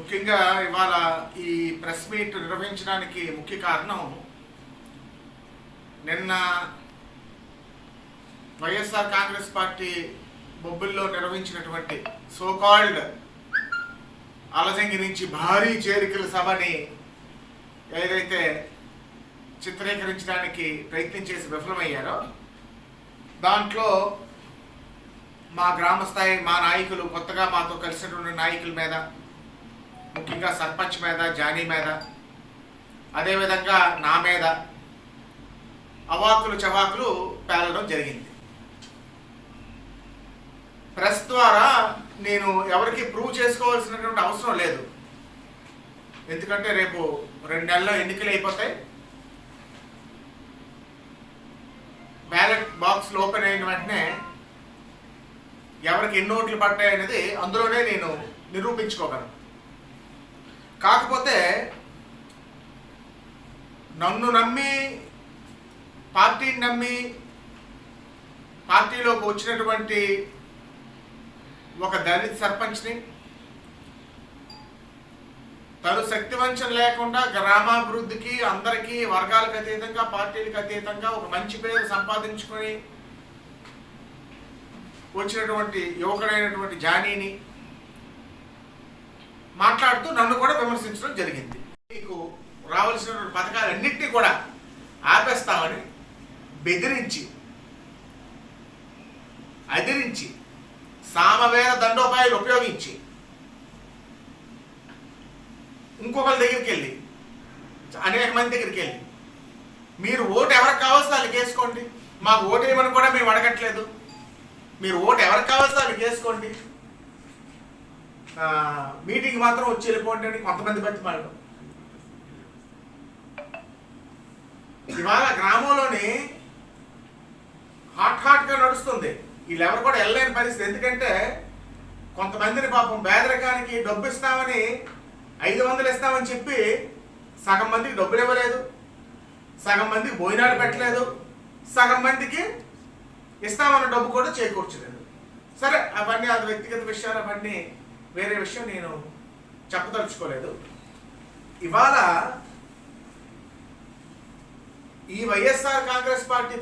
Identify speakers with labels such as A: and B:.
A: ముఖ్యంగా ఇవాళ ఈ ప్రెస్ మీట్ నిర్వహించడానికి ముఖ్య కారణం నిన్న వైఎస్ఆర్ కాంగ్రెస్ పార్టీ బొబ్బిల్లో నిర్వహించినటువంటి సోకాల్డ్ అలజంగి నుంచి భారీ చేరికల సభని ఏదైతే చిత్రీకరించడానికి ప్రయత్నం చేసి విఫలమయ్యారో దాంట్లో మా గ్రామ స్థాయి మా నాయకులు కొత్తగా మాతో కలిసినటువంటి నాయకుల మీద ముఖ్యంగా సర్పంచ్ మీద జానీ మీద అదేవిధంగా నా మీద అవాకులు చవాకులు పేలడం జరిగింది. ప్రెస్ ద్వారా నేను ఎవరికి ప్రూవ్ చేసుకోవాల్సినటువంటి అవసరం లేదు. ఎందుకంటే రేపు రెండు నెలల్లో ఎన్నికలు అయిపోతాయి. బ్యాలెట్ బాక్స్లు ఓపెన్ అయిన వెంటనే ఎవరికి ఎన్ని ఓట్లు పడ్డాయి అనేది అందులోనే నేను నిరూపించుకోగలను. కాకపోతే నన్ను నమ్మి పార్టీని నమ్మి పార్టీలోకి వచ్చినటువంటి ఒక దళిత సర్పంచ్ని తను శక్తివంచన లేకుండా గ్రామాభివృద్ధికి అందరికీ వర్గాలకు అతీతంగా పార్టీలకు అతీతంగా ఒక మంచి పేరు సంపాదించుకొని వచ్చినటువంటి యువకుడైనటువంటి జానీని మాట్లాడుతూ నన్ను కూడా విమర్శించడం జరిగింది. మీకు రావాల్సిన పథకాలన్నింటినీ కూడా ఆపేస్తామని బెదిరించి అదిరించి సామవేద దండోపాయాలు ఉపయోగించి ఇంకొకరి దగ్గరికి వెళ్ళి అనేక మంది దగ్గరికి వెళ్ళి మీరు ఓటు ఎవరికి కావాల్సి వాళ్ళకి వేసుకోండి. మాకు ఓటు వేయమని కూడా మేము అడగట్లేదు. మీరు ఓటు ఎవరికి కావాల్సి వాళ్ళకి వేసుకోండి. మీటింగ్ మాత్రం వచ్చి వెళ్ళిపోండి అని కొంతమంది బతి పడడం ఇవాళ గ్రామంలోని హాట్ హాట్గా నడుస్తుంది. వీళ్ళెవరు కూడా వెళ్ళలేని పరిస్థితి. ఎందుకంటే కొంతమందిని పాపం పేదరికానికి డబ్బు ఇస్తామని ఐదు వందలు ఇస్తామని చెప్పి సగం మందికి డబ్బులు ఇవ్వలేదు. సగం మందికి భోజనాలు పెట్టలేదు. సగం మందికి ఇస్తామన్న డబ్బు కూడా చేకూర్చలేదు. సరే అవన్నీ అది వ్యక్తిగత విషయాలు అవన్నీ వేరే విషయం నేను చెప్పదలుచుకోలేదు. ఇవాళ ఈ వైఎస్ఆర్ కాంగ్రెస్ పార్టీ